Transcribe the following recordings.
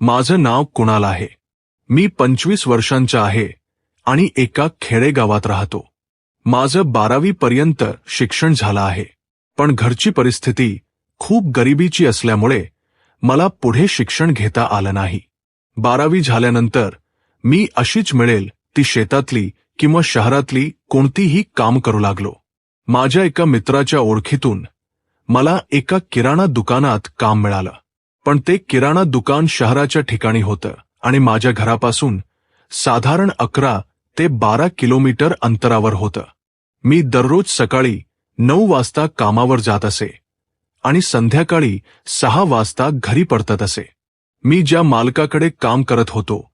माझं नाव कुणाल आहे? मी पंचवीस वर्षांचा आहे आणि एका खेडेगावात राहतो. माझं बारावी पर्यंत शिक्षण झालं आहे. पण घरची परिस्थिती खूप गरिबीची असल्यामुळे मला पुढे शिक्षण घेता आलं नाही. बारावी झाल्यानंतर मी अशीच मिळेल ती शेतातली किंवा शहरातली कोणतीही काम करू लागलो. माझ्या एका मित्राच्या ओळखीतून मला एका किराणा दुकानात काम मिळालं. पण ते किराणा दुकान शहराच्या ठिकाणी होतं आणि माझ्या घरापासून साधारण अकरा ते बारा किलोमीटर अंतरावर होतं. मी दररोज सकाळी नऊ वाजता कामावर जात असे आणि संध्याकाळी सहा वाजता घरी परतत असे. मी ज्या मालकाकडे काम करत होतो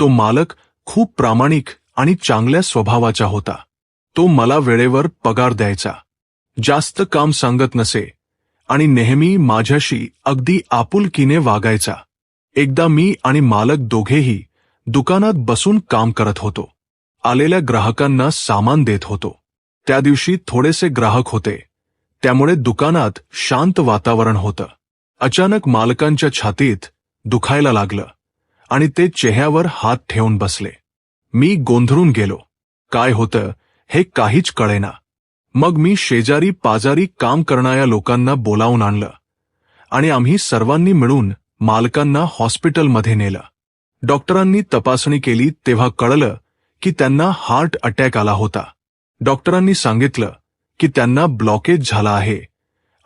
तो मालक खूप प्रामाणिक आणि चांगल्या स्वभावाचा होता. तो मला वेळेवर पगार द्यायचा. जास्त काम सांगत नसे आणि नेहमी माझ्याशी अगदी आपुलकीने वागायचा. एकदा मी आणि मालक दोघेही दुकानात बसून काम करत होतो. आलेल्या ग्राहकांना सामान देत होतो. त्या दिवशी थोडेसे ग्राहक होते. त्यामुळे दुकानात शांत वातावरण होतं. अचानक मालकांच्या छातीत दुखायला लागलं आणि ते चेहऱ्यावर हात ठेवून बसले. मी गोंधळून गेलो. काय होतं हे काहीच कळेना. मग मी शेजारी पाजारी काम करणाऱ्या लोकांना बोलावून आणलं. आणि आम्ही सर्वांनी मिळून मालकांना हॉस्पिटलमध्ये नेलं. डॉक्टरांनी तपासणी केली तेव्हा कळलं की त्यांना हार्ट अटॅक आला होता. डॉक्टरांनी सांगितलं की त्यांना ब्लॉकेज झाला आहे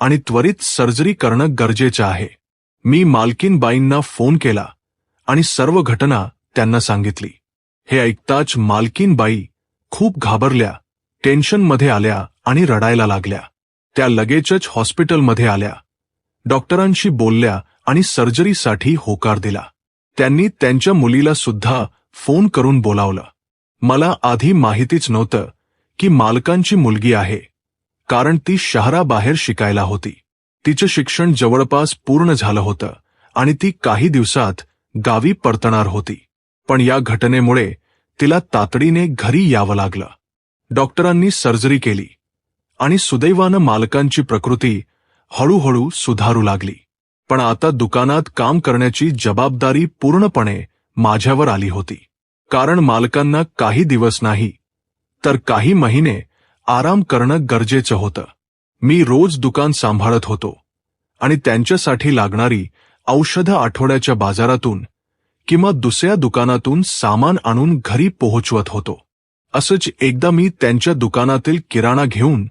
आणि त्वरित सर्जरी करणं गरजेचं आहे. मी मालकीनबाईंना फोन केला आणि सर्व घटना त्यांना सांगितली. हे ऐकताच मालकीनबाई खूप घाबरल्या टेन्शनमध्ये आल्या आणि रडायला लागल्या. त्या लगेचच हॉस्पिटलमध्ये आल्या. डॉक्टरांशी बोलल्या आणि सर्जरीसाठी होकार दिला. त्यांनी त्यांच्या मुलीला सुद्धा फोन करून बोलावलं. मला आधी माहितीच नव्हतं की मालकांची मुलगी आहे कारण ती शहराबाहेर शिकायला होती. तिचं शिक्षण जवळपास पूर्ण झालं होतं आणि ती काही दिवसात गावी परतणार होती. पण या घटनेमुळे तिला तातडीने घरी यावं लागलं. डॉक्टरांनी सर्जरी केली आणि सुदैवानं मालकांची प्रकृती हळूहळू सुधारू लागली. पण आता दुकानात काम करण्याची जबाबदारी पूर्णपणे माझ्यावर आली होती. कारण मालकांना काही दिवस नाही तर काही महिने आराम करणं गरजेचं होतं. मी रोज दुकान सांभाळत होतो आणि त्यांच्यासाठी लागणारी औषधं आठवड्याच्या बाजारातून किंवा दुसऱ्या दुकानातून सामान आणून घरी पोहोचवत होतो. असंच एकदा मी त्यांच्या दुकानातील किराणा घेऊन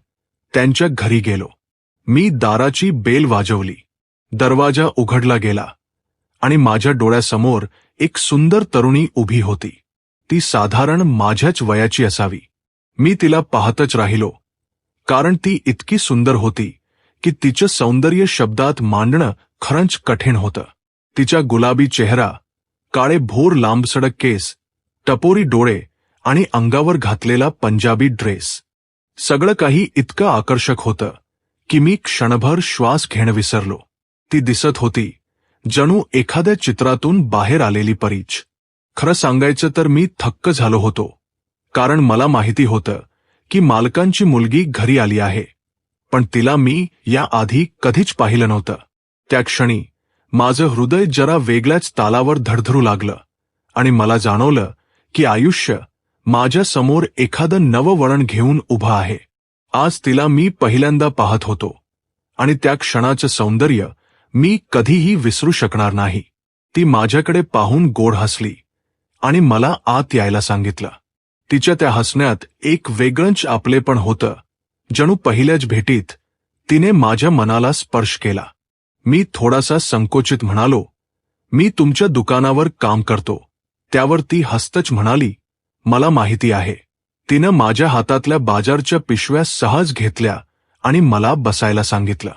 त्यांच्या घरी गेलो. मी दाराची बेल वाजवली. दरवाजा उघडला गेला आणि माझ्या डोळ्यासमोर एक सुंदर तरुणी उभी होती. ती साधारण माझ्याच वयाची असावी. मी तिला पाहतच राहिलो. कारण ती इतकी सुंदर होती की तिचं सौंदर्य शब्दात मांडणं खरंच कठीण होतं. तिच्या गुलाबी चेहरा काळे भोर लांबसडक केस टपोरी डोळे आणि अंगावर घातलेला पंजाबी ड्रेस. सगळं काही इतकं आकर्षक होतं की मी क्षणभर श्वास घेणं विसरलो. ती दिसत होती जणू एखाद्या चित्रातून बाहेर आलेली परीच. खरं सांगायचं तर मी थक्क झालो होतो कारण मला माहिती होतं की मालकांची मुलगी घरी आली आहे. पण तिला मी या आधी कधीच पाहिलं नव्हतं. त्या क्षणी माझं हृदय जरा वेगळ्याच तालावर धडधरू लागलं आणि मला जाणवलं की आयुष्य माझ्यासमोर एखादं नवं वळण घेऊन उभा आहे. आज तिला मी पहिल्यांदा पाहत होतो. आणि त्या क्षणाचं सौंदर्य मी कधीही विसरू शकणार नाही. ती माझ्याकडे पाहून गोड हसली. आणि मला आत यायला सांगितलं. तिच्या त्या हसण्यात एक वेगळंच आपलेपण होतं. जणू पहिल्याच भेटीत तिने माझ्या मनाला स्पर्श केला. मी थोडासा संकोचित म्हणालो मी तुमच्या दुकानावर काम करतो. त्यावर ती हस्तच म्हणाली मला माहिती आहे. तिनं माझ्या हातातल्या बाजारच्या पिशव्या सहज घेतल्या आणि मला बसायला सांगितलं.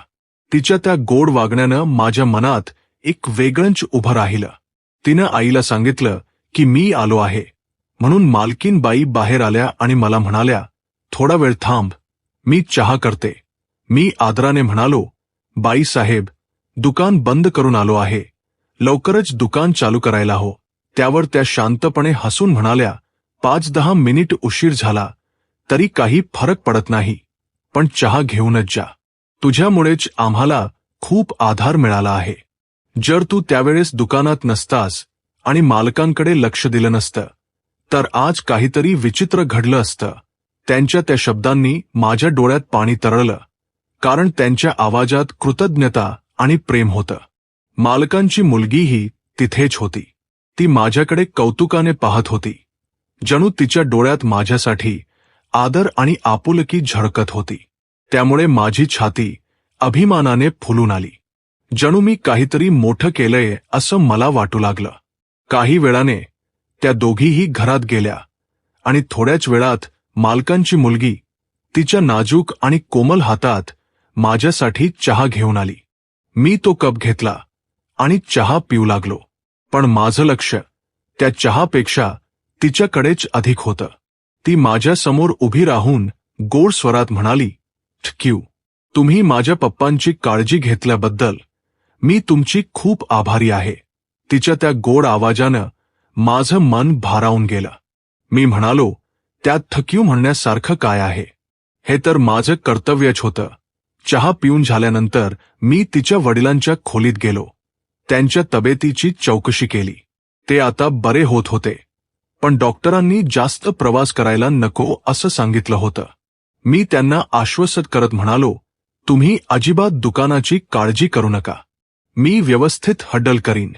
तिच्या त्या गोड वागण्यानं माझ्या मनात एक वेगळंच उभं राहिलं. तिनं आईला सांगितलं की मी आलो आहे. म्हणून मालकीन बाई बाहेर आल्या आणि मला म्हणाल्या थोडा वेळ थांब मी चहा करते. मी आदराने म्हणालो बाई साहेब दुकान बंद करून आलो आहे. लवकरच दुकान चालू करायला हो. त्यावर त्या शांतपणे हसून म्हणाल्या पाच दहा मिनिट उशीर झाला तरी काही फरक पडत नाही. पण चहा घेऊनच जा. तुझ्यामुळेच आम्हाला खूप आधार मिळाला आहे. जर तू त्यावेळेस दुकानात नसतास आणि मालकांकडे लक्ष दिलं नसतं तर आज काहीतरी विचित्र घडलं असतं. त्यांच्या त्या शब्दांनी माझ्या डोळ्यात पाणी तरळलं कारण त्यांच्या आवाजात कृतज्ञता आणि प्रेम होतं. मालकांची मुलगीही तिथेच होती. ती माझ्याकडे कौतुकाने पाहत होती. जणू तिच्या डोळ्यात माझ्यासाठी आदर आणि आपुलकी झळकत होती. त्यामुळे माझी छाती अभिमानाने फुलून आली. जणू मी काहीतरी मोठं केलंय असं मला वाटू लागलं. काही वेळाने त्या दोघीही घरात गेल्या आणि थोड्याच वेळात मालकांची मुलगी तिच्या नाजूक आणि कोमल हातात माझ्यासाठी चहा घेऊन आली. मी तो कप घेतला आणि चहा पिऊ लागलो. पण माझं लक्ष त्या चहापेक्षा तिच्याकडेच अधिक होतं. ती माझ्यासमोर उभी राहून गोड स्वरात म्हणाली ठक्यू तुम्ही माझ्या पप्पांची काळजी घेतल्याबद्दल मी तुमची खूप आभारी आहे. तिच्या त्या गोड आवाजानं माझं मन भारावून गेलं. मी म्हणालो त्यात थक्यू म्हणण्यासारखं काय आहे? हे तर माझं कर्तव्यच होतं. चहा पिऊन झाल्यानंतर मी तिच्या वडिलांच्या खोलीत गेलो. त्यांच्या तब्येतीची चौकशी केली. ते आता बरे होत होते. पण डॉक्टरांनी जास्त प्रवास करायला नको असं सांगितलं होतं. मी त्यांना आश्वसत करत म्हणालो तुम्ही अजिबात दुकानाची काळजी करू नका. मी व्यवस्थित हड्डल करीन.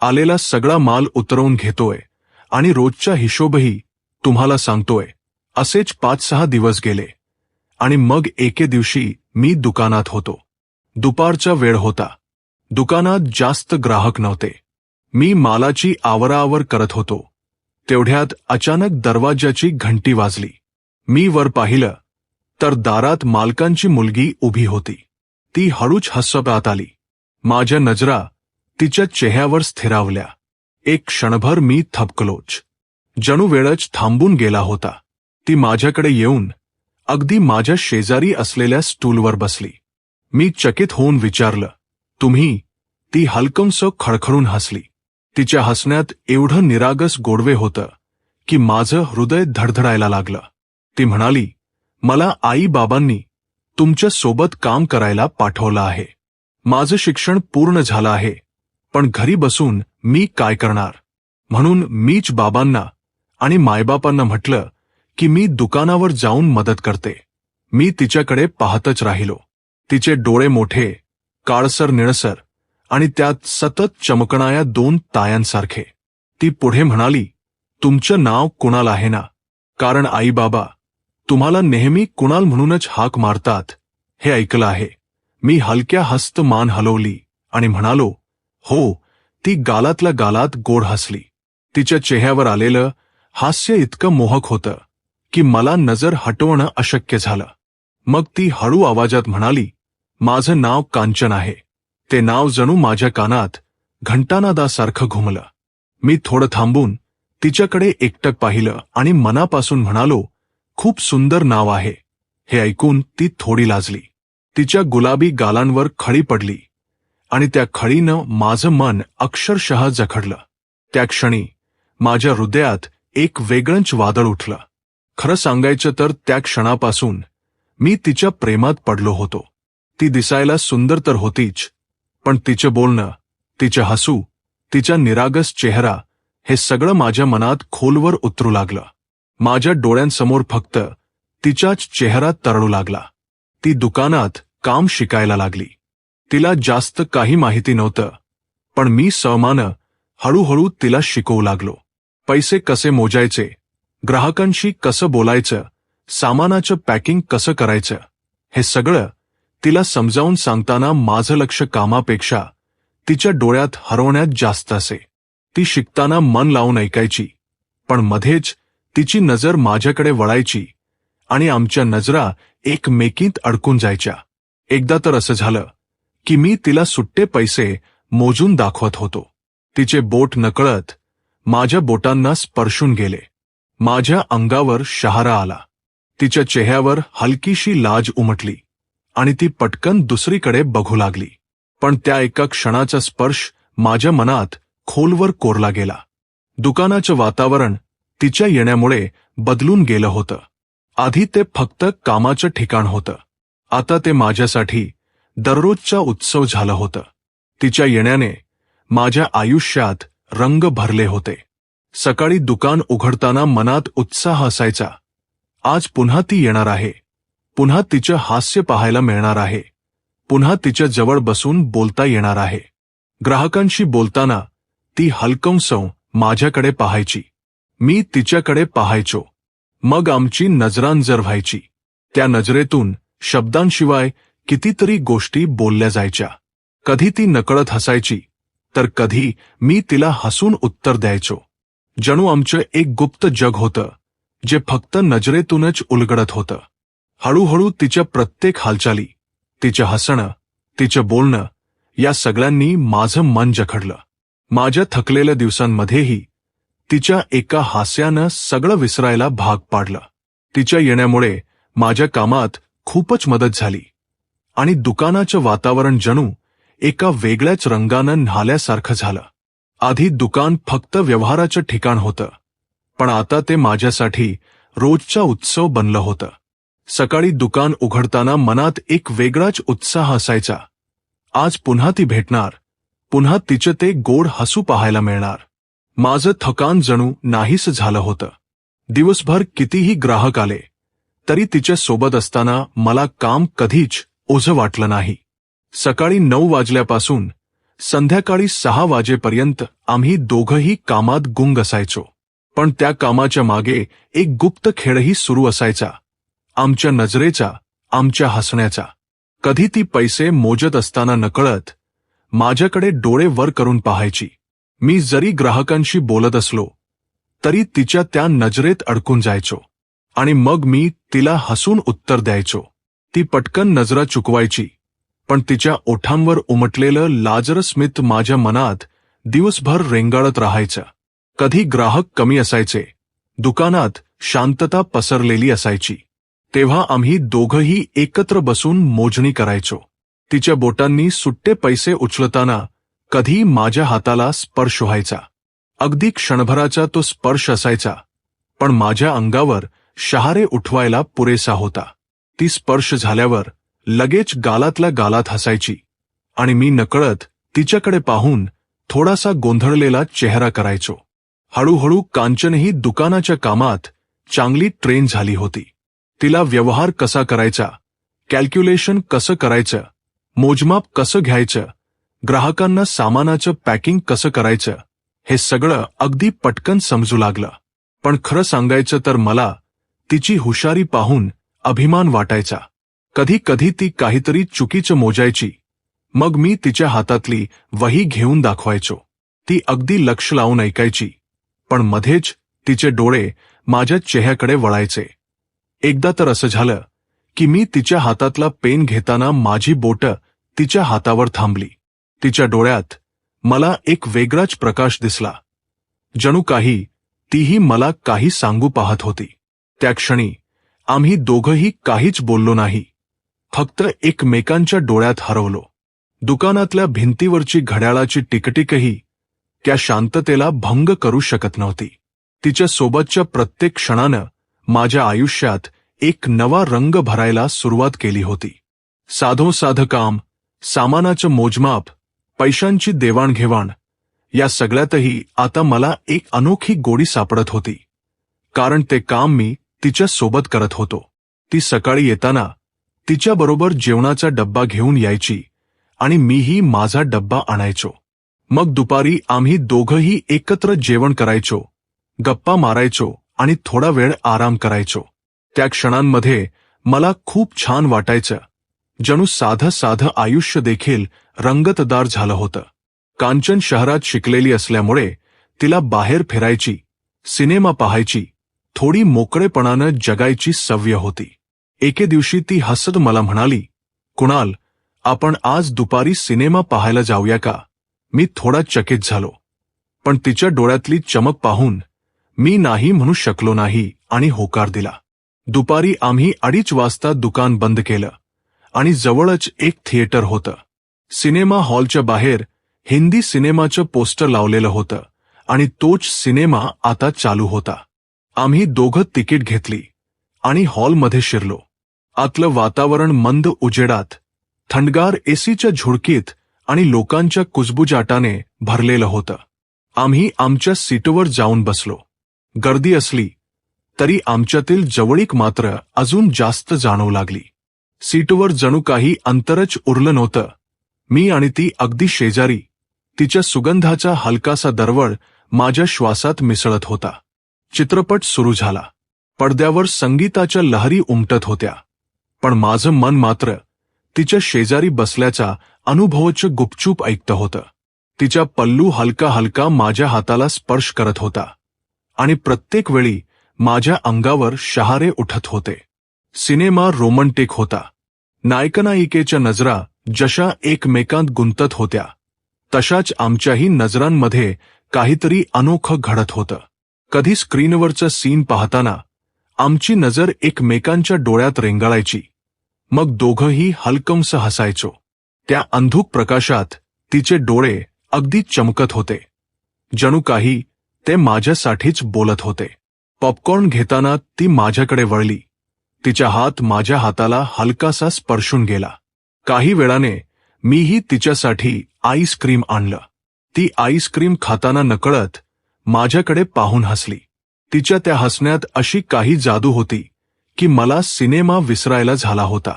आलेला सगळा माल उतरवून घेतोय आणि रोजच्या हिशोबही तुम्हाला सांगतोय. असेच पाच सहा दिवस गेले. आणि मग एके दिवशी मी दुकानात होतो. दुपारचा वेळ होता. दुकानात जास्त ग्राहक नव्हते. मी मालाची आवराआवर करत होतो. तेवढ्यात अचानक दरवाजाची घंटी वाजली. मी वर पाहिलं तर दारात मालकांची मुलगी उभी होती. ती हळूच हसपात आली. माझ्या नजरा तिच्या चेहऱ्यावर स्थिरावल्या. एक क्षणभर मी थपकलोच. जणू वेळच थांबून गेला होता. ती माझ्याकडे येऊन अगदी माझ्या शेजारी असलेल्या स्टूलवर बसली. मी चकित होऊन विचारलं तुम्ही? ती हलकंस खळखळून हसली. तिच्या हसण्यात एवढं निरागस गोडवे होतं की माझं हृदय धडधडायला लागलं. ती म्हणाली मला आई बाबांनी तुमच्यासोबत काम करायला पाठवलं आहे. माझं शिक्षण पूर्ण झालं आहे पण घरी बसून मी काय करणार? म्हणून मीच बाबांना आणि मायबापांना म्हटलं की मी दुकानावर जाऊन मदत करते. मी तिच्याकडे पाहतच राहिलो. तिचे डोळे मोठे काळसर निळसर आणि त्यात सतत चमकणाऱ्या दोन तायांसारखे. ती पुढे म्हणाली तुमचं नाव कुणाल आहे ना? कारण आई बाबा तुम्हाला नेहमी कुणाल म्हणूनच हाक मारतात. हे ऐकलं आहे. मी हलक्या हस्त मान हलवली आणि म्हणालो हो ती गालातल्या गालात गोड हसली. तिच्या चेहऱ्यावर आलेलं हास्य इतकं मोहक होतं की मला नजर हटवणं अशक्य झालं. मग ती हळू आवाजात म्हणाली माझं नाव कांचन आहे. ते नाव जणू माझ्या कानात घंटानादासारखं घुमलं. मी थोडं थांबून तिच्याकडे एकटक पाहिलं आणि मनापासून म्हणालो खूप सुंदर नाव आहे. हे ऐकून ती थोडी लाजली. तिच्या गुलाबी गालांवर खळी पडली आणि त्या खळीनं माझं मन अक्षरशः जखडलं. त्या क्षणी माझ्या हृदयात एक वेगळंच वादळ उठलं. खरं सांगायचं तर त्या क्षणापासून मी तिच्या प्रेमात पडलो होतो. ती दिसायला सुंदर तर होतीच पण तिचं बोलणं तिचं हसू तिचा निरागस चेहरा हे सगळं माझ्या मनात खोलवर उतरू लागलं. माझ्या डोळ्यांसमोर फक्त तिचाच चेहरा तरळू लागला. ती दुकानात काम शिकायला लागली. तिला जास्त काही माहिती नव्हतं पण मी सहमानं हळूहळू तिला शिकवू लागलो. पैसे कसे मोजायचे ग्राहकांशी कसं बोलायचं सामानाचं पॅकिंग कसं करायचं हे सगळं तिला समजावून सांगताना माझं लक्ष कामापेक्षा तिच्या डोळ्यात हरवण्यात जास्त असे. ती शिकताना मन लावून ऐकायची. पण मध्येच तिची नजर माझ्याकडे वळायची आणि आमच्या नजरा एकमेकीत अडकून जायच्या. एकदा तर असं झालं की मी तिला सुट्टे पैसे मोजून दाखवत होतो. तिचे बोट नकळत माझ्या बोटांना स्पर्शून गेले. माझ्या अंगावर शहारा आला. तिच्या चेहऱ्यावर हलकीशी लाज उमटली. आणि ती पटकन दुसरीकडे बघू लागली. पण त्या एका क्षणाचा स्पर्श माझ्या मनात खोलवर कोरला गेला. दुकानाचं वातावरण तिच्या येण्यामुळे बदलून गेलं होतं. आधी ते फक्त कामाचं ठिकाण होतं. आता ते माझ्यासाठी दररोजचा उत्सव झालं होतं. तिच्या येण्याने माझ्या आयुष्यात रंग भरले होते. सकाळी दुकान उघडताना मनात उत्साह असायचा. आज पुन्हा ती येणार आहे. पुन्हा तिचं हास्य पाहायला मिळणार आहे. पुन्हा तिच्या जवळ बसून बोलता येणार आहे. ग्राहकांशी बोलताना ती हलकंसव माझ्याकडे पाहायची. मी तिच्याकडे पाहायचो. मग आमची नजरांजर व्हायची त्या नजरेतून शब्दांशिवाय कितीतरी गोष्टी बोलल्या जायच्या. कधी ती नकळत हसायची तर कधी मी तिला हसून उत्तर द्यायचो. जणू आमचं एक गुप्त जग होतं जे फक्त नजरेतूनच उलगडत होतं. हळूहळू तिच्या प्रत्येक हालचाली तिचं हसणं तिचं बोलणं या सगळ्यांनी माझं मन जखडलं. माझ्या थकलेल्या दिवसांमध्येही तिच्या एका हास्यानं सगळं विसरायला भाग पाडलं. तिच्या येण्यामुळे माझ्या कामात खूपच मदत झाली. आणि दुकानाचं वातावरण जणू एका वेगळ्याच रंगानं न्हाल्यासारखं झालं. आधी दुकान फक्त व्यवहाराचं ठिकाण होतं पण आता ते माझ्यासाठी रोजचा उत्सव बनलं होतं. सकाळी दुकान उघडताना मनात एक वेगळाच उत्साह असायचा. आज पुन्हा ती भेटणार. पुन्हा तिचं ते गोड हसू पाहायला मिळणार. माझं थकान जणू नाहीस झालं होतं. दिवसभर कितीही ग्राहक आले तरी तिच्या सोबत असताना मला काम कधीच ओझं वाटलं नाही. सकाळी नऊ वाजल्यापासून संध्याकाळी सहा वाजेपर्यंत आम्ही दोघंही कामात गुंग असायचो. पण त्या कामाच्या मागे एक गुप्त खेळही सुरू असायचा. आमच्या नजरेचा आमच्या हसण्याचा. कधी ती पैसे मोजत असताना नकळत माझ्याकडे डोळे वर करून पाहायची. मी जरी ग्राहकांशी बोलत असलो तरी तिच्या त्या नजरेत अडकून जायचो. आणि मग मी तिला हसून उत्तर द्यायचो. ती पटकन नजरा चुकवायची पण तिच्या ओठांवर उमटलेलं लाजर स्मित माझ्या मनात दिवसभर रेंगाळत राहायचं. कधी ग्राहक कमी असायचे दुकानात शांतता पसरलेली असायची. तेव्हा आम्ही दोघंही एकत्र बसून मोजणी करायचो. तिच्या बोटांनी सुट्टे पैसे उचलताना कधी माझ्या हाताला स्पर्श व्हायचा. अगदी क्षणभराचा तो स्पर्श असायचा पण माझ्या अंगावर शहारे उठवायला पुरेसा होता. ती स्पर्श झाल्यावर लगेच गालातल्या गालात हसायची आणि मी नकळत तिच्याकडे पाहून थोडासा गोंधळलेला चेहरा करायचो. हळूहळू कांचनही दुकानाच्या कामात चांगली ट्रेन झाली होती. तिला व्यवहार कसा करायचा? कॅल्क्युलेशन कसं करायचं? मोजमाप कसं घ्यायचं? ग्राहकांना सामानाचं पॅकिंग कसं करायचं? हे सगळं अगदी पटकन समजू लागलं. पण खरं सांगायचं तर मला तिची हुशारी पाहून अभिमान वाटायचा. कधी कधी ती काहीतरी चुकीचं मोजायची. मग मी तिच्या हातातली वही घेऊन दाखवायचो. ती अगदी लक्ष लावून ऐकायची. पण मध्येच तिचे डोळे माझ्या चेहऱ्याकडे वळायचे. एकदा तर असं झालं की मी तिच्या हातातला पेन घेताना माझी बोटं तिच्या हातावर थांबली. तिच्या डोळ्यात मला एक वेगळाच प्रकाश दिसला. जणू काही तीही मला काही सांगू पाहत होती. त्या क्षणी आम्ही दोघंही काहीच बोललो नाही. फक्त एकमेकांच्या डोळ्यात हरवलो. दुकानातल्या भिंतीवरची घड्याळाची टिकटिकही त्या शांततेला भंग करू शकत नव्हती. तिच्या सोबतच्या प्रत्येक क्षणानं माझ्या आयुष्यात एक नवा रंग भरायला सुरुवात केली होती. साधोसाध काम सामानाचं मोजमाप पैशांची देवाणघेवाण या सगळ्यातही आता मला एक अनोखी गोडी सापडत होती. कारण ते काम मी तिच्या सोबत करत होतो. ती सकाळी येताना तिच्याबरोबर जेवणाचा डब्बा घेऊन यायची आणि मीही माझा डब्बा आणायचो. मग दुपारी आम्ही दोघंही एकत्र जेवण करायचो गप्पा मारायचो आणि थोडा वेळ आराम करायचो. त्या क्षणांमध्ये मला खूप छान वाटायचं. जणू साधं साधं आयुष्य देखील रंगतदार झालं होतं. कांचन शहरात शिकलेली असल्यामुळे तिला बाहेर फिरायची सिनेमा पाहायची थोडी मोकळेपणानं जगायची सव्य होती. एके दिवशी ती हसत मला म्हणाली कुणाल आपण आज दुपारी सिनेमा पाहायला जाऊया का? मी थोडा चकित झालो. पण तिच्या डोळ्यातली चमक पाहून मी नाही म्हणू शकलो नाही आणि होकार दिला. दुपारी आम्ही अडीच वाजता दुकान बंद केलं आणि जवळच एक थिएटर होतं. सिनेमा हॉलच्या बाहेर हिंदी सिनेमाचं पोस्टर लावलेलं होतं आणि तोच सिनेमा आता चालू होता. आम्ही दोघं तिकीट घेतली आणि हॉलमध्ये शिरलो. आतलं वातावरण मंद उजेडात थंडगार एसीच्या झुडकीत आणि लोकांच्या कुजबुजाटाने भरलेलं होतं. आम्ही आमच्या सीटवर जाऊन बसलो. गर्दी असली तरी आमच्यातील जवळीक मात्र अजून जास्त जाणवू लागली. सीटवर जणू काही अंतरच उरलं नव्हतं. मी आणि ती अगदी शेजारी. तिच्या सुगंधाचा हलकासा दरवळ माझ्या श्वासात मिसळत होता. चित्रपट सुरू झाला. पडद्यावर संगीताच्या लहरी उमटत होत्या. पण माझं मन मात्र तिच्या शेजारी बसल्याचा अनुभवच गुपचूप ऐकतं होतं. तिच्या पल्लू हलका हलका माझ्या हाताला स्पर्श करत होता. आणि प्रत्येक वेळी माझ्या अंगावर शहारे उठत होते. सिनेमा रोमंटिक होता. नायकनायिकेच्या नजरा जशा एकमेकांत गुंतत होत्या. तशाच आमच्याही नजरांमध्ये काहीतरी अनोखं घडत होतं. कधी स्क्रीनवरचं सीन पाहताना आमची नजर एकमेकांच्या डोळ्यात रेंगाळायची. मग दोघंही हलकंस हसायचो. त्या अंधुक प्रकाशात तिचे डोळे अगदी चमकत होते. जणू काही ते माझ्यासाठीच बोलत होते. पॉपकॉर्न घेताना ती माझ्याकडे वळली. तिचा हात माझ्या हाताला हलकासा स्पर्शून गेला. काही वेळाने मीही तिच्यासाठी आईस्क्रीम आणलं. ती आईस्क्रीम खाताना नकळत माझ्याकडे पाहून हसली. तिच्या त्या हसण्यात अशी काही जादू होती की मला सिनेमा विसरायला झाला होता.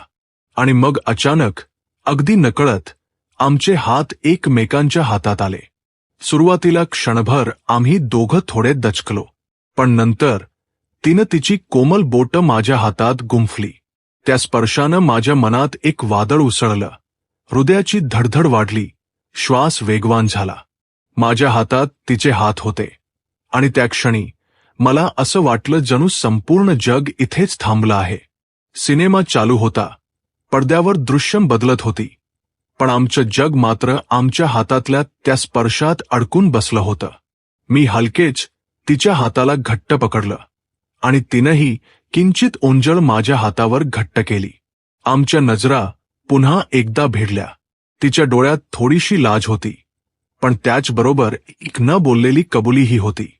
आणि मग अचानक अगदी नकळत आमचे हात एकमेकांच्या हातात आले. सुरुवातीला क्षणभर आम्ही दोघं थोडे दचकलो. पण नंतर तिनं तिची कोमल बोटं माझ्या हातात गुंफली. त्या स्पर्शानं माझ्या मनात एक वादळ उसळलं. हृदयाची धडधड वाढली. श्वास वेगवान झाला. माझ्या हातात तिचे हात होते. आणि त्या क्षणी मला असं वाटलं जणू संपूर्ण जग इथेच थांबलं आहे. सिनेमा चालू होता. पडद्यावर दृश्यम बदलत होती. पण आमचं जग मात्र आमच्या हातातल्या त्या स्पर्शात अडकून बसलं होतं. मी हलकेच तिच्या हाताला घट्ट पकडलं आणि तिनंही किंचित ओंजळ माझ्या हातावर घट्ट केली. आमच्या नजरा पुन्हा एकदा भिडल्या. तिच्या डोळ्यात थोडीशी लाज होती पण त्याचबरोबर एक न बोललेली कबुलीही होती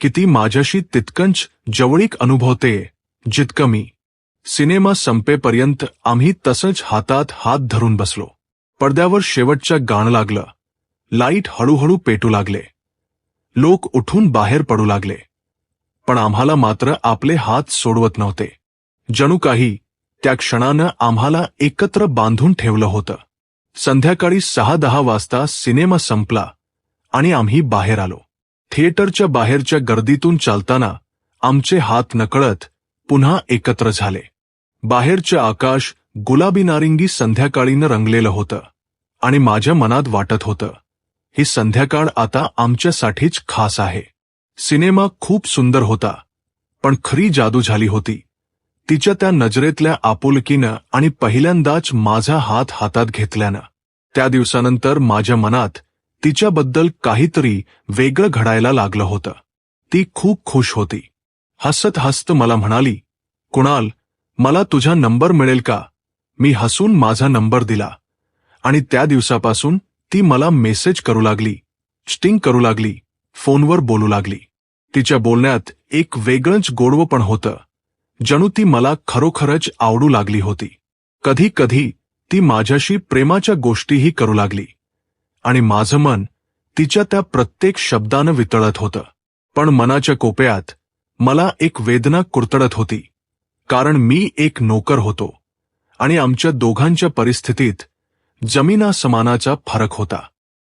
की ती माझ्याशी तितकंच जवळीक अनुभवते जितकं मी. सिनेमा संपेपर्यंत आम्ही तसंच हातात हात धरून बसलो. पडद्यावर शेवटचं गाणं लागलं. लाइट हळूहळू पेटू लागले. लोक उठून बाहेर पडू लागले. पण आम्हाला मात्र आपले हात सोडवत नव्हते. जणू काही त्या क्षणानं आम्हाला एकत्र बांधून ठेवलं होतं. संध्याकाळी सहा दहा वाजता सिनेमा संपला आणि आम्ही बाहेर आलो. थिएटरच्या बाहेरच्या गर्दीतून चालताना आमचे हात नकळत पुन्हा एकत्र झाले. बाहेरचे आकाश गुलाबी नारिंगी संध्याकाळीनं रंगलेलं होतं आणि माझ्या मनात वाटत होतं. ही संध्याकाळ आता आमच्यासाठीच खास आहे. सिनेमा खूप सुंदर होता पण खरी जादू झाली होती. तिच्या त्या नजरेतल्या आपुलकीनं आणि पहिल्यांदाच माझा हात हातात घेतल्यानं. त्या दिवसानंतर माझ्या मनात तिच्याबद्दल काहीतरी वेगळं घडायला लागलं होतं. ती खूप खुश होती. हसत हसत मला म्हणाली कुणाल मला तुझा नंबर मिळेल का? मी हसून माझा नंबर दिला. आणि त्या दिवसापासून ती मला मेसेज करू लागली स्टिंग करू लागली फोनवर बोलू लागली. तिच्या बोलण्यात एक वेगळंच गोडवं पण होतं. जणू ती मला खरोखरच आवडू लागली होती. कधी कधी ती माझ्याशी प्रेमाच्या गोष्टीही करू लागली. आणि माझं मन तिच्या त्या प्रत्येक शब्दानं वितळत होतं. पण मनाच्या कोपयात मला एक वेदना कुरतडत होती. कारण मी एक नोकर होतो. आणि आमच्या दोघांच्या परिस्थितीत जमीना समानाचा फरक होता.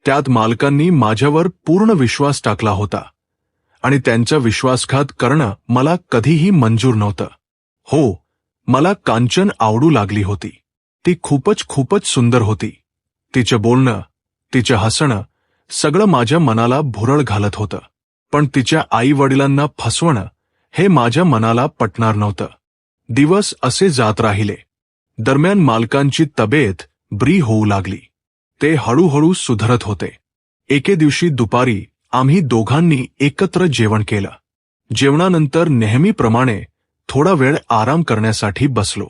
त्यात मालकांनी माझ्यावर पूर्ण विश्वास टाकला होता. आणि त्यांचा विश्वासघात करणं मला कधीही मंजूर नव्हतं. हो मला कांचन आवडू लागली होती. ती खूपच खूपच सुंदर होती. तिचं बोलणं तिचं हसणं सगळं माझ्या मनाला भुरळ घालत होतं. पण तिच्या आई वडिलांना फसवणं हे माझ्या मनाला पटणार नव्हतं. दिवस असे जात राहिले. दरम्यान मालकांची तब्येत ब्री होऊ लागली. ते हळूहळू सुधरत होते. एके दिवशी दुपारी आम्ही दोघांनी एकत्र जेवण केलं. जेवणानंतर नेहमीप्रमाणे थोडा वेळ आराम करण्यासाठी बसलो.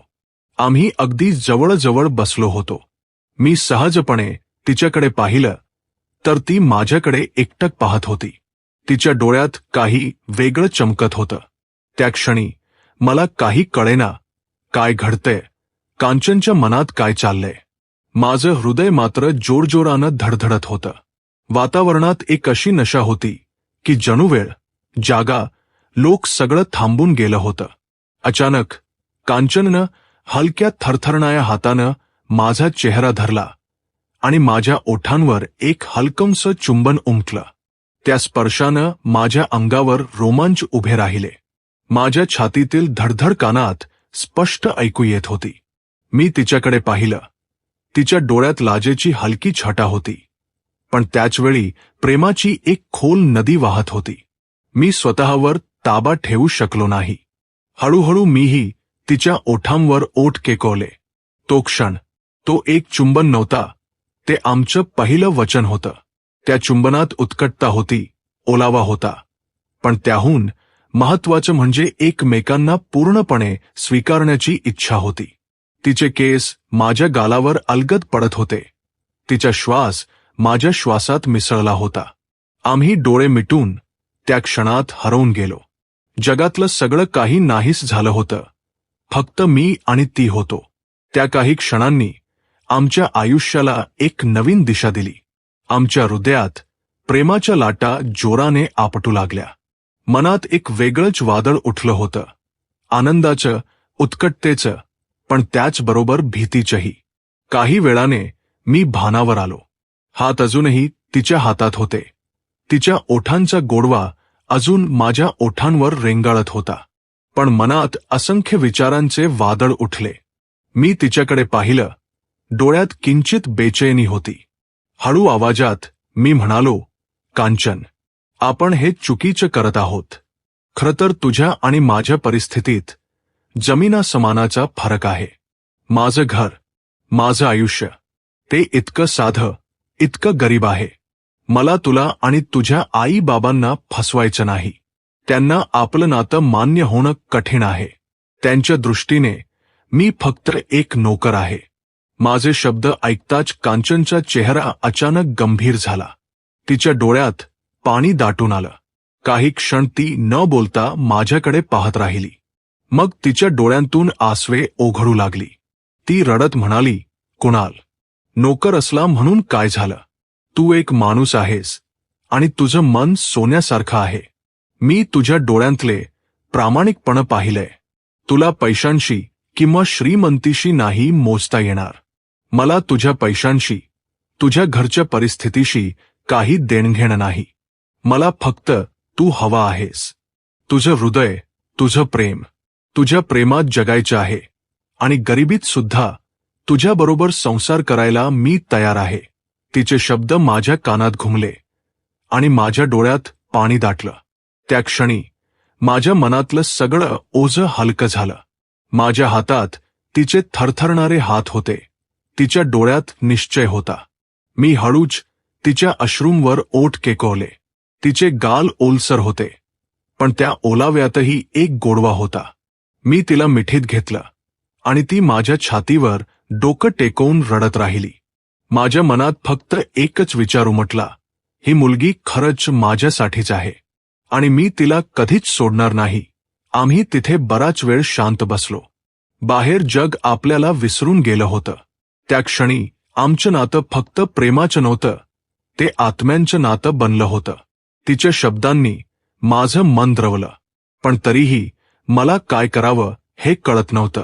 आम्ही अगदी जवळजवळ बसलो होतो. मी सहजपणे तिच्याकडे पाहिलं तर ती माझ्याकडे एकटक पाहत होती. तिच्या डोळ्यात काही वेगळं चमकत होतं. त्या क्षणी मला काही कळेना काय घडतंय कांचनच्या मनात काय चाललंय. माझं हृदय मात्र जोरजोरानं धडधडत होतं. वातावरणात एक अशी नशा होती की जणू वेळ जागा लोक सगळं थांबून गेलं होतं. अचानक कांचननं हलक्या थरथरणाऱ्या हातानं माझा चेहरा धरला आणि माझ्या ओठांवर एक हलकंस चुंबन उमटलं. त्या स्पर्शानं माझ्या अंगावर रोमांच उभे राहिले. माझ्या छातीतील धडधड कानात स्पष्ट ऐकू येत होती. मी तिच्याकडे पाहिलं. तिच्या डोळ्यात लाजेची हलकी छटा होती. पण त्याचवेळी प्रेमाची एक खोल नदी वाहत होती. मी स्वतःवर ताबा ठेवू शकलो नाही. हळूहळू मीही तिच्या ओठांवर ओठ केकवले. तो क्षण तो एक चुंबन नव्हता. ते आमचं पहिलं वचन होतं. त्या चुंबनात उत्कटता होती ओलावा होता. पण त्याहून महत्वाचं म्हणजे एकमेकांना पूर्णपणे स्वीकारण्याची इच्छा होती. तिचे केस माझ्या गालावर अलगद पडत होते. तिचा श्वास माझ्या श्वासात मिसळला होता. आम्ही डोळे मिटून त्या क्षणात हरवून गेलो. जगातलं सगळं काही नाहीस झालं होतं. फक्त मी आणि ती होतो. त्या काही क्षणांनी आमच्या आयुष्याला एक नवीन दिशा दिली. आमच्या हृदयात प्रेमाच्या लाटा जोराने आपटू लागल्या. मनात एक वेगळंच वादळ उठलं होतं. आनंदाचं उत्कटतेचं पण त्याचबरोबर भीतीच्याही काही वेळाने मी भानावर आलो. हात अजूनही तिच्या हातात होते. तिच्या ओठांचा गोडवा अजून माझ्या ओठांवर रेंगाळत होता. पण मनात असंख्य विचारांचे वादळ उठले. मी तिच्याकडे पाहिलं. डोळ्यात किंचित बेचैनी होती. हळू आवाजात मी म्हणालो कांचन आपण हे चुकीचं करत आहोत. खरं तर तुझ्या आणि माझ्या परिस्थितीत जमीना समानाचा फरक आहे. माझं घर माझं आयुष्य ते इतकं साधं इतकं गरीब आहे. मला तुला आणि तुझ्या आई बाबांना फसवायचं नाही. त्यांना आपलं नातं मान्य होणं कठीण आहे. त्यांच्या दृष्टीने मी फक्त एक नोकर आहे. माझे शब्द ऐकताच कांचनचा चेहरा अचानक गंभीर झाला. तिच्या डोळ्यात पाणी दाटून आलं. काही क्षण ती न बोलता माझ्याकडे पाहत राहिली. मग तिच्या डोळ्यांतून आसवे ओघळू लागली. ती रडत म्हणाली कुणाल नोकर असला म्हणून काय झालं? तू एक माणूस आहेस आणि तुझं मन सोन्यासारखं आहे. मी तुझ्या डोळ्यांतले प्रामाणिकपण पाहिलंय. तुला पैशांशी किंवा श्रीमंतीशी नाही मोजता येणार. मला तुझ्या पैशांशी तुझ्या घरच्या परिस्थितीशी काही देणघेणं नाही. मला फक्त तू हवा आहेस. तुझं हृदय तुझं प्रेम तुझ्या प्रेमात जगायचं आहे. आणि गरिबीत सुद्धा तुझ्याबरोबर संसार करायला मी तयार आहे. तिचे शब्द माझ्या कानात घुमले. आणि माझ्या डोळ्यात पाणी दाटलं. त्या क्षणी माझ्या मनातलं सगळं ओझं हलकं झालं. माझ्या हातात तिचे थरथरणारे हात होते. तिच्या डोळ्यात निश्चय होता. मी हळूच तिच्या अश्रूंवर ओठ केकवले. तिचे गाल ओलसर होते. पण त्या ओलाव्यातही एक गोडवा होता. मी तिला मिठीत घेतलं आणि ती माझ्या छातीवर डोकं टेकवून रडत राहिली. माझ्या मनात फक्त एकच विचार उमटला. ही मुलगी खरंच माझ्यासाठीच आहे आणि मी तिला कधीच सोडणार नाही. आम्ही तिथे बराच वेळ शांत बसलो. बाहेर जग आपल्याला विसरून गेलं होतं. त्या क्षणी आमचं नातं फक्त प्रेमाचं नव्हतं ते आत्म्यांचं नातं बनलं होतं. तिच्या शब्दांनी माझं मन द्रवलं. पण तरीही मला काय करावं हे कळत नव्हतं.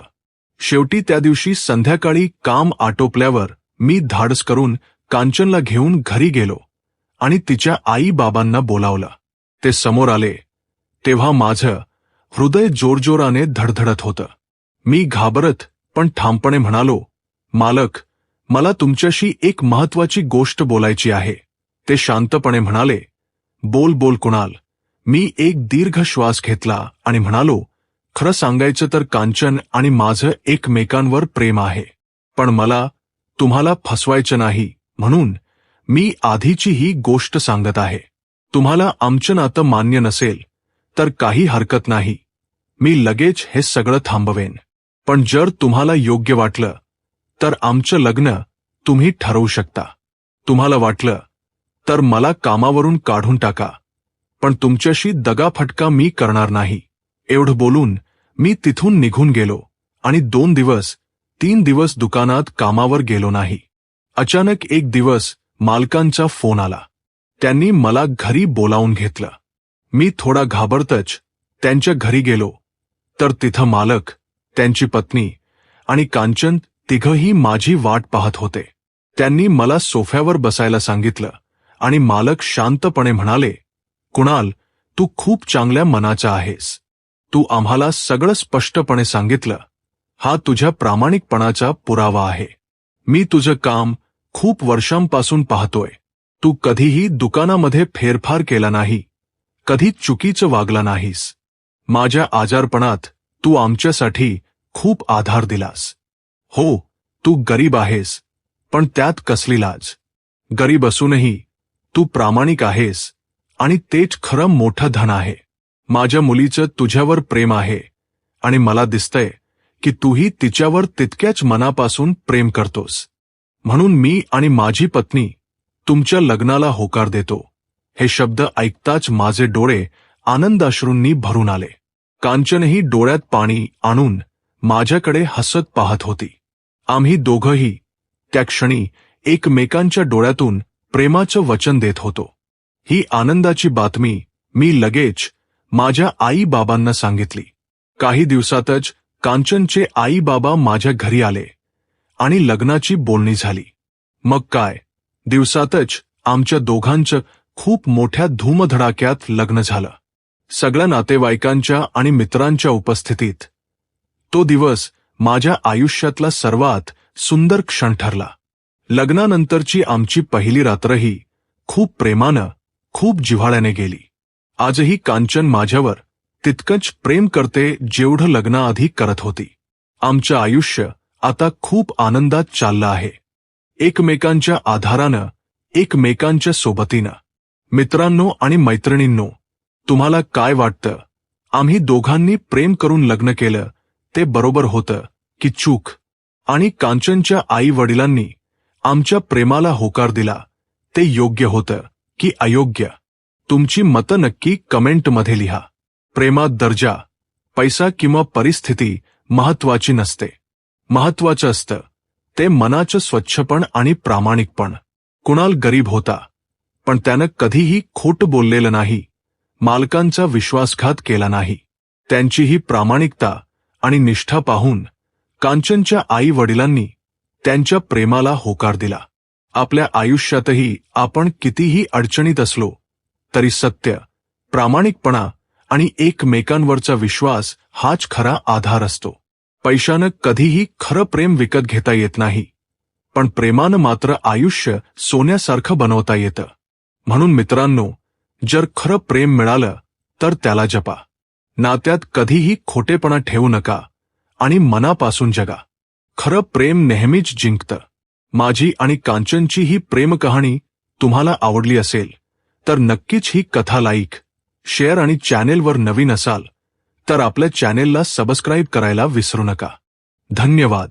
शेवटी त्या दिवशी संध्याकाळी काम आटोपल्यावर मी धाडस करून कांचनला घेऊन घरी गेलो आणि तिच्या आई बाबांना बोलावलं. ते समोर आले. तेव्हा माझं हृदय जोरजोराने धडधडत होतं. मी घाबरत पण ठामपणे म्हणालो मालक मला तुमच्याशी एक महत्वाची गोष्ट बोलायची आहे. ते शांतपणे म्हणाले बोल बोल कुणाल. मी एक दीर्घ श्वास घेतला आणि म्हणालो खरं सांगायचं तर कांचन आणि माझं एकमेकांवर प्रेम आहे. पण मला तुम्हाला फसवायचं नाही म्हणून मी आधीची ही गोष्ट सांगत आहे. तुम्हाला आमचं नातं मान्य नसेल तर काही हरकत नाही. मी लगेच हे सगळं थांबवेन. पण जर तुम्हाला योग्य वाटलं तर आमचं लग्न तुम्ही ठरवू शकता. तुम्हाला वाटलं तर मला कामावरून काढून टाका. पण तुमच्याशी दगाफटका मी करणार नाही. एवढं बोलून मी तिथून निघून गेलो आणि दोन दिवस तीन दिवस दुकानात कामावर गेलो नाही. अचानक एक दिवस मालकांचा फोन आला. त्यांनी मला घरी बोलावून घेतलं. मी थोडा घाबरतच त्यांच्या घरी गेलो. तर तिथं मालक त्यांची पत्नी आणि कांचन तिघही माझी वाट पाहत होते. त्यांनी मला सोफ्यावर बसायला सांगितलं आणि मालक शांतपणे म्हणाले कुणाल तू खूप चांगल्या मनाचा आहेस. तू आम्हाला सगळं स्पष्टपणे सांगितलं. हा तुझ्या प्रामाणिकपणाचा पुरावा आहे. मी तुझं काम खूप वर्षांपासून पाहतोय. तू कधीही दुकानामध्ये फेरफार केला नाही. कधी चुकीचं वागला नाहीस. माझ्या आजारपणात तू आमच्यासाठी खूप आधार दिलास. हो तू गरीब आहेस पण त्यात कसली लाज? गरीब असूनही तू प्रामाणिक आहेस आणि तेच खरं मोठं धन आहे. माझ्या मुलीचं तुझ्यावर प्रेम आहे आणि मला दिसतंय की तूही तिच्यावर तितक्याच मनापासून प्रेम करतोस. म्हणून मी आणि माझी पत्नी तुमच्या लग्नाला होकार देतो. हे शब्द ऐकताच माझे डोळे आनंदाश्रूंनी भरून आले. कांचनही डोळ्यात पाणी आणून माझ्याकडे हसत पाहत होती. आम्ही दोघंही त्या क्षणी एकमेकांच्या डोळ्यातून प्रेमाचं वचन देत होतो. ही आनंदाची बातमी मी लगेच माझ्या आई बाबांना सांगितली. काही दिवसातच कांचनचे आई बाबा माझ्या घरी आले आणि लग्नाची बोलणी झाली. मग काय? दिवसातच आमच्या दोघांचं खूप मोठ्या धूमधडाक्यात लग्न झालं. सगळ्या नातेवाईकांच्या आणि मित्रांच्या उपस्थितीत. तो दिवस माझ्या आयुष्यातला सर्वात सुंदर क्षण ठरला. लग्नानंतरची आमची पहिली रात्रही खूप प्रेमानं खूप जिव्हाळ्याने गेली. आजही कांचन माझ्यावर तितकंच प्रेम करते जेवढं लग्नाआधी करत होती. आमचं आयुष्य आता खूप आनंदात चाललं आहे. एकमेकांच्या आधारानं एकमेकांच्या सोबतीनं. मित्रांनो आणि मैत्रिणींनो तुम्हाला काय वाटतं? आम्ही दोघांनी प्रेम करून लग्न केलं ते बरोबर होतं की चूक? आणि कांचनच्या आई वडिलांनी आमच्या प्रेमाला होकार दिला ते योग्य होतं की अयोग्य? तुमची मतं नक्की कमेंटमध्ये लिहा. प्रेमात दर्जा पैसा किंवा परिस्थिती महत्वाची नसते. महत्वाचं असतं. ते मनाचं स्वच्छपण आणि प्रामाणिकपण. कुणाल गरीब होता. पण त्यानं कधीही खोट बोललेलं नाही. मालकांचा विश्वासघात केला नाही. त्यांची ही प्रामाणिकता आणि निष्ठा पाहून कांचनच्या आई वडिलांनी त्यांच्या प्रेमाला होकार दिला. आपल्या आयुष्यातही आपण कितीही अडचणीत असलो तरी सत्य प्रामाणिकपणा आणि एकमेकांवरचा विश्वास हाच खरा आधार असतो. पैशानं कधीही खरं प्रेम विकत घेता येत नाही पण प्रेमानं मात्र आयुष्य सोन्यासारखं बनवता येतं. म्हणून मित्रांनो जर खरं प्रेम मिळालं तर त्याला जपा. नात्यात कधीही खोटेपणा ठेवू नका आणि मनापासून जगा. खरं प्रेम नेहमीच जिंकतं. माझी आणि कांचनची ही प्रेम कहाणी तुम्हाला आवडली असेल. तर नक्कीच ही कथा लाईक. शेअर आणि चॅनेलवर नवीन असाल तर आपल्या चॅनेलला सबस्क्राईब करायला विसरू नका. धन्यवाद.